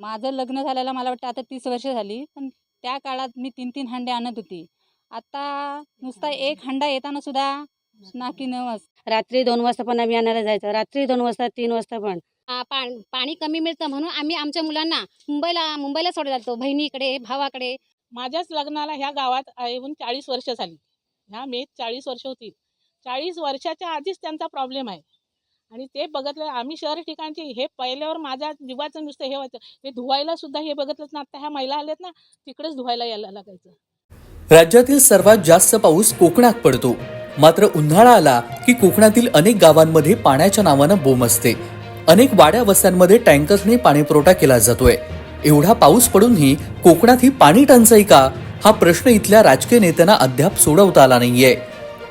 माझं लग्न झाल्याला मला वाटतं आता तीस वर्ष झाली पण त्या काळात मी तीन तीन हंडे आणत होती. आता नुसता एक हंडा येताना सुद्धा नाकी नवस रात्री दोन वाजता पण आम्ही आणायला जायचो रात्री दोन वाजता तीन वाजता पण. पाणी कमी मिळतं म्हणून आम्ही आमच्या मुलांना मुंबईला मुंबईला सोडायला जातो बहिणीकडे भावाकडे. माझ्याच लग्नाला ह्या गावात येऊन चाळीस वर्ष झाली. ह्या मेत चाळीस वर्ष होती. चाळीस वर्षाच्या आधीच त्यांचा प्रॉब्लेम आहे. आणि ते बघितलं आम्ही शहर ठिकाणचे हे पहिल्यावर माझ्या जीवाचं नुसतं हे व्हायचं. हे धुवायला सुद्धा हे बघितलंच ना आता ह्या महिला आल्यात ना तिकडेच धुवायला यायला लागायचं. राज्यातील सर्वात जास्त पाऊस कोकणात पडतो. मात्र उन्हाळा आला की कोकणातील अनेक गावांमध्ये पाण्याच्या नावानं बोम असते. अनेक वाड्या वस्त्यांमध्ये टँकर्सने पाणीपुरवठा केला जातोय. एवढा पाऊस पडूनही कोकणात ही पाणी टंचाई का? हा प्रश्न इथल्या राजकीय नेत्यांना अद्याप सोडवता आला नाहीये.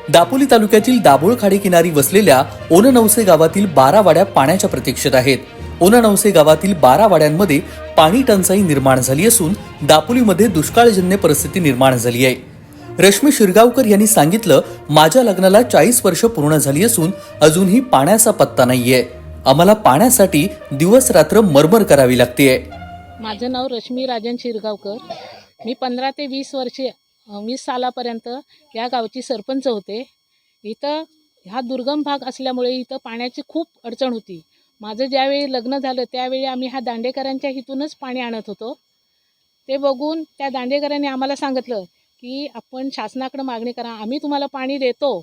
दापोली तालुक्यातील दाभोळ खाडी किनारी वसलेल्या ओननवसे गावातील बारा वाड्या पाण्याच्या प्रतीक्षेत आहेत. ओननवसे गावातील बारा वाड्यांमध्ये पाणी टंचाई निर्माण झाली असून दापोलीमध्ये दुष्काळजन्य परिस्थिती निर्माण झाली आहे. रश्मी शिरगावकर यांनी सांगितलं माझ्या लग्नाला चाळीस वर्ष पूर्ण झाली असून अजूनही पाण्याचा पत्ता नाहीये. आम्हाला पाण्यासाठी दिवस रात्र मरमर करावी लागतेय. माझं नाव रश्मी राजन शिरगावकर. मी पंधरा ते वीस वर्षे वीस सालापर्यंत या गावची सरपंच होते. इथं ह्या दुर्गम भाग असल्यामुळे इथं पाण्याची खूप अडचण होती. माझं ज्यावेळी लग्न झालं त्यावेळी आम्ही ह्या दांडेकरांच्या हितूनच पाणी आणत होतो. ते बघून त्या दांडेकरांनी आम्हाला सांगितलं की आपण शासनाकडे मागणी करा आम्ही तुम्हाला पाणी देतो.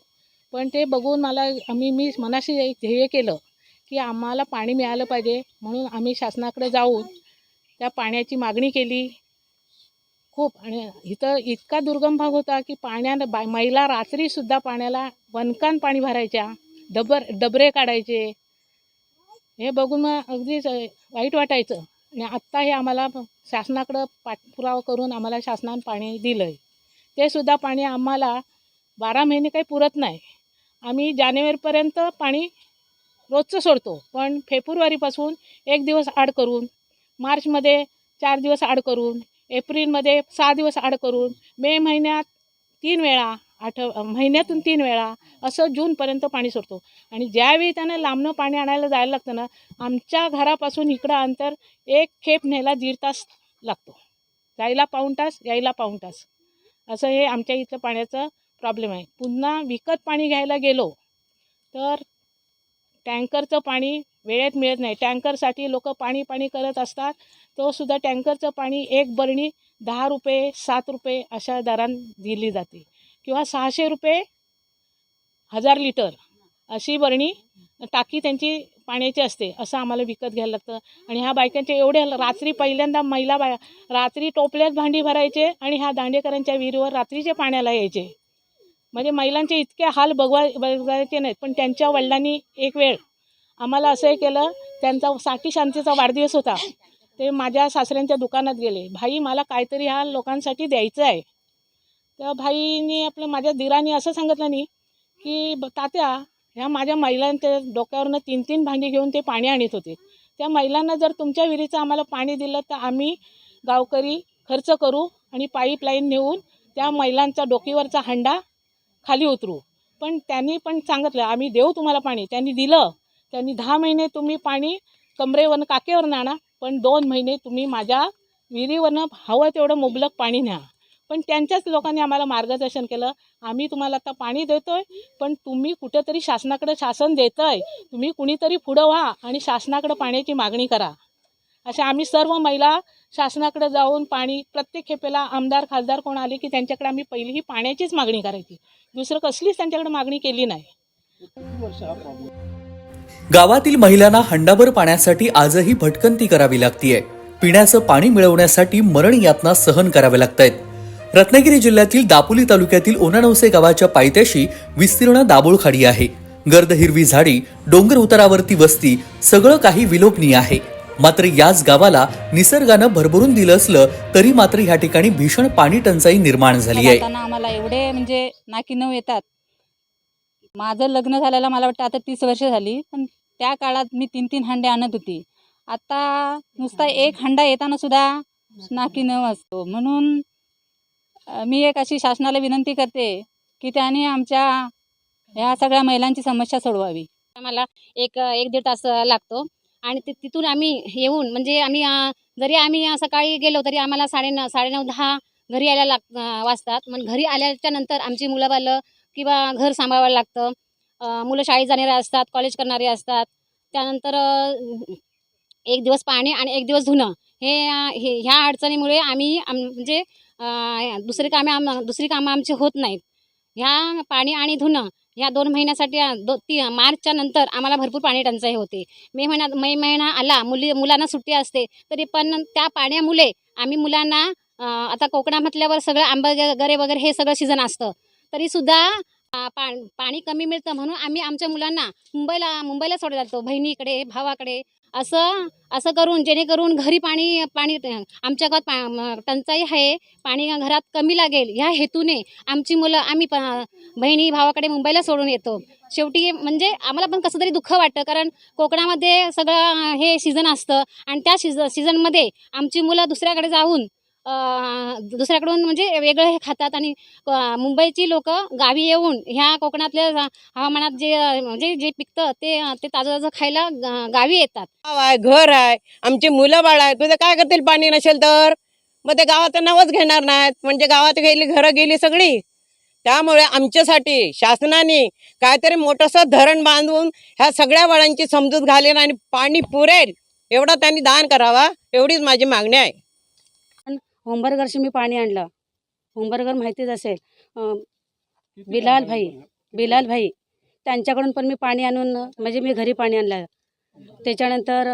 पण ते बघून मला आम्ही मी मनाशी एक ध्येय केलं की आम्हाला पाणी मिळालं पाहिजे. म्हणून आम्ही शासनाकडे जाऊन त्या पाण्याची मागणी केली. खूप. आणि इथं इतका दुर्गम भाग होता की पाण्यानं बा महिला रात्रीसुद्धा पाण्याला वनकान पाणी भरायच्या डबर डबरे काढायचे. हे बघून मग अगदीच वाईट वाटायचं. आणि आत्ता हे आम्हाला शासनाकडं पाठपुरावा करून आम्हाला शासनानं पाणी दिलं आहे ते सुद्धा पाणी आम्हाला बारा महिने काही पुरत नाही. आम्ही जानेवारीपर्यंत पाणी रोजचं सोडतो. पण फेब्रुवारीपासून एक दिवस आड करून मार्चमध्ये चार दिवस आड करून एप्रिलमध्ये सहा दिवस आड करून मे महिन्यात तीन वेळा आठ महिन्यातून तीन वेळा असं जूनपर्यंत पाणी सोडतो. आणि ज्यावेळी त्यांना लांबनं पाणी आणायला जायला लागतं ना आमच्या घरापासून इकडं अंतर एक खेप न्यायला दीड तास लागतो. जायला पाऊण तास यायला पाऊण तास. असं हे आमच्या इथलं पाण्याचं प्रॉब्लेम आहे. पुन्हा विकत पाणी घ्यायला गेलो तर टँकरचं पाणी वेळेत मिळत नाही. टँकरसाठी लोक पाणी पाणी करत असतात. तोसुद्धा टँकरचं पाणी एक बरणी दहा रुपये सात रुपये अशा दरान दिली जाते. किंवा सहाशे रुपये हजार लिटर अशी बरणी टाकी त्यांची पाण्याची असते असं आम्हाला विकत घ्यायला लागतं. आणि ह्या बायकांचे एवढे रात्री पहिल्यांदा महिला बाया रात्री टोपल्यात भांडी भरायचे आणि ह्या दांडेकरांच्या विहिरीवर रात्रीचे पाण्याला यायचे. म्हणजे महिलांचे इतके हाल बघवा बघायचे नाहीत पण त्यांच्या वडिलांनी एक वेळ आम्हाला असंही केलं त्यांचा साठी शांतीचा वाढदिवस होता. ते माझ्या सासऱ्यांच्या दुकानात गेले. भाई मला काहीतरी ह्या लोकांसाठी द्यायचं आहे. तेव्हा भाईनी आपलं माझ्या दिराने असं सांगितलं नाही की ब- तात्या ह्या माझ्या महिलांच्या डोक्यावरनं तीन तीन भांडी घेऊन ते पाणी आणत होते. त्या महिलांना जर तुमच्या विहिरीचं आम्हाला पाणी दिलं तर आम्ही गावकरी खर्च करू आणि पाईपलाईन नेऊन त्या महिलांचा डोकीवरचा हंडा खाली उतरू. पण त्यांनी पण सांगितलं आम्ही देऊ तुम्हाला पाणी. त्यांनी दिलं. त्यांनी दहा महिने तुम्ही पाणी कमरेवरनं काकेवरनं आणा पण दोन महिने तुम्ही माझ्या विहिरीवरनं हवं तेवढं मुबलक पाणी न्या. पण त्यांच्याच लोकांनी आम्हाला मार्गदर्शन केलं. आम्ही तुम्हाला आता पाणी देतोय पण तुम्ही कुठंतरी शासनाकडे शासन देतंय. तुम्ही कुणीतरी पुढं व्हा आणि शासनाकडे पाण्याची मागणी करा. अशा आम्ही सर्व महिला शासनाकडे जाऊन पाणी प्रत्येक खेपेला आमदार खासदार कोण आले की त्यांच्याकडे आम्ही पहिली ही पाण्याचीच मागणी करायची. दुसरं कसलीच त्यांच्याकडे मागणी केली नाही. गावातील महिलांना हंडाभर पाण्यासाठी आजही भटकंती करावी लागतीये. पिण्याचं पाणी मिळवण्यासाठी मरण यातना सहन कराव्या लागतायत. रत्नागिरी जिल्ह्यातील दापोली तालुक्यातील ओनानवसे गावाच्या पायथ्याशी विस्तीर्ण दाबोळ खाडी आहे. गर्द हिरवी झाडी डोंगर उतारावरती वस्ती सगळं काही विलोभनीय आहे. मात्र याच गावाला निसर्गानं भरभरून दिलं असलं तरी मात्र या ठिकाणी भीषण पाणी टंचाई निर्माण झाली आहे. आम्हाला एवढे म्हणजे नाकी नऊ येतात. माझं लग्न झाल्याला मला वाटतं आता तीस वर्ष झाली पण त्या काळात मी तीन तीन हंडे आणत होती. आता नुसता एक हंडा येताना सुद्धा नाकी न वाचतो म्हणून मी एक अशी शासनाला विनंती करते की त्याने आमच्या ह्या सगळ्या महिलांची समस्या सोडवावी. आम्हाला एक एक दीड तास लागतो आणि ते तिथून आम्ही येऊन म्हणजे आम्ही जरी आम्ही सकाळी गेलो तरी आम्हाला साडे न साडेनऊ दहा घरी यायला लाग वाजतात. मग घरी आल्याच्यानंतर आमची मुलं बालं किंवा घर सांभाळावं लागतं. मुलं शाळेत जाणारे असतात कॉलेज करणारे असतात. त्यानंतर एक दिवस पाणी आणि एक दिवस धुणं. हे हे ह्या अडचणीमुळे आम्ही आम म्हणजे दुसरी कामे आम दुसरी कामं आमची होत नाहीत. ह्या पाणी आणि धुणं ह्या दोन महिन्यासाठी दो ती मार्चच्या नंतर आम्हाला भरपूर पाणी टंचाई होते. मे महिन्यात मे महिना आला मुली मुलांना सुट्टी असते तरी पण त्या पाण्यामुळे आम्ही मुलांना आता कोकणा म्हटल्यावर सगळं आंबा गरे वगैरे हे सगळं सीझन असतं. तरीसुद्धा पाणी कमी मिळतं म्हणून आम्ही आमच्या मुलांना मुंबईला मुंबईला सोडत जातो बहिणीकडे भावाकडे. असं असं करून जेणेकरून घरी पाणी पाणी आमच्या गावात पा टंचाई आहे. पाणी घरात कमी लागेल. ह्या हेतूने आमची मुलं आम्ही प बहिणी भावाकडे मुंबईला सोडून येतो. शेवटी म्हणजे आम्हाला पण कसं तरी दुःख वाटतं कारण कोकणामध्ये सगळं हे सीझन असतं. आणि त्या सीझ सीझनमध्ये आमची मुलं दुसऱ्याकडे जाऊन दुसऱ्याकडून म्हणजे वेगळं हे खातात आणि मुंबईची लोक गावी येऊन ह्या कोकणातल्या हवामानात जे म्हणजे जे पिकतं ते ते ताजं ताजं खायला गावी येतात. गाव आहे घर आहे आमचे मुलं बाळ आहेत म्हणजे काय करतील? पाणी नसेल तर? मग ते गावाचं नावच घेणार नाहीत म्हणजे गावात गेली घरं गेली सगळी. त्यामुळे आमच्यासाठी शासनाने काहीतरी मोठंसं धरण बांधून ह्या सगळ्या बाळांची समजूत घालेल आणि पाणी पुरेल एवढा त्यांनी दान करावा एवढीच माझी मागणी आहे. होंबरगरशी मी पाणी आणलं. होंबरगर माहितीच असेल. बिलाल भाई बिलाल भाई त्यांच्याकडून पण मी पाणी आणून म्हणजे मी घरी पाणी आणलं. त्याच्यानंतर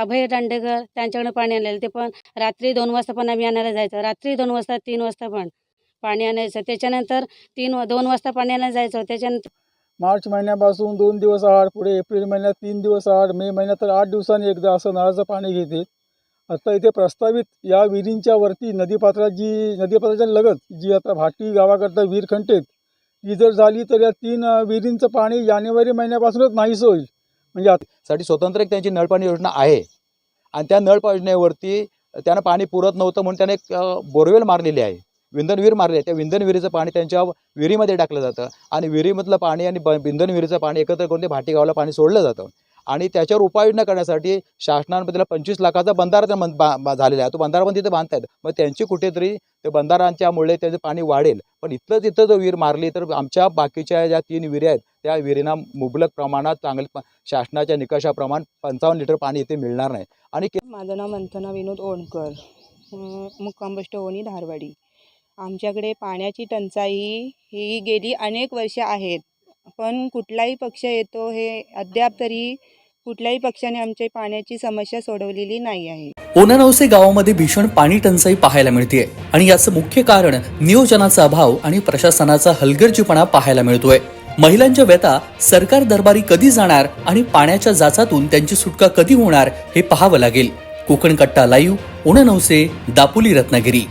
अभय दांडेकर त्यांच्याकडून पाणी आणलेलं. ते पण रात्री दोन वाजता पण आम्ही आणायला जायचं. रात्री दोन वाजता तीन वाजता पण पाणी आणायचं. त्याच्यानंतर तीन वा- दोन वाजता पाणी आणायला जायचं. त्याच्यानंतर मार्च महिन्यापासून दोन दिवस आड पुढे एप्रिल महिन्यात तीन दिवस आड मे महिन्यात तर आठ दिवसांनी एकदा असं नळाचं पाणी घेते. आता इथे प्रस्तावित या विहिरींच्या वरती नदीपात्रात जी नदीपात्राच्या लगत जी आता भाटी गावाकरता विहीर खंटेत ही जर झाली तर या तीन विहिरींचं पाणी जानेवारी महिन्यापासूनच नाहीच होईल. म्हणजे साठी स्वतंत्र एक त्यांची नळपाणी योजना आहे. आणि त्या नळपा योजनेवरती त्यांना पाणी पुरत नव्हतं म्हणून त्याने एक बोरवेल मारलेली आहे. विंधनविहीर मारली आहे. त्या विंधन विहिरीचं पाणी त्यांच्या विहिरीमध्ये टाकलं जातं. आणि विहिरीमधलं पाणी आणि ब विंधनविहिरीचं पाणी एकत्र करून ते भाटी गावाला पाणी सोडलं जातं. आणि त्याच्यावर उपाययोजना करण्यासाठी शासनाने त्याला पंचवीस लाखाचा बंधारा त्या बा- झालेला आहे. तो बंधारा पण तिथे बांधतायत मग त्यांची कुठेतरी ते बंधारांच्यामुळे त्याचं पाणी वाढेल. पण इथलं तिथं जर विहीर मारली तर आमच्या बाकीच्या ज्या तीन विहिरी आहेत त्या विहिरींना मुबलक प्रमाणात चांगले शासनाच्या निकषाप्रमाणे पंचावन्न लिटर पाणी इथे मिळणार नाही. आणि माझं नाव मंथना विनोद ओणकर. मुक्कामबष्ट मुक्काम ओणी धारवाडी. आमच्याकडे पाण्याची टंचाई ही गेली अनेक वर्ष आहेत. पण कुठलाही पक्ष येतो हे अद्याप तरी कुठल्याही पक्षाने आमच्या पाण्याची समस्या सोडवलेली नाही आहे. ओनानवसे गावामध्ये भीषण पाणी टंचाई पाहायला मिळते आणि याचं मुख्य कारण नियोजनाचा अभाव आणि प्रशासनाचा हलगर्जीपणा पाहायला मिळतोय. महिलांच्या व्यथा सरकार दरबारी कधी जाणार आणि पाण्याच्या जाचातून त्यांची सुटका कधी होणार हे पाहावं लागेल. कोकण कट्टा लाईव्ह ओणानवसे दापोली रत्नागिरी.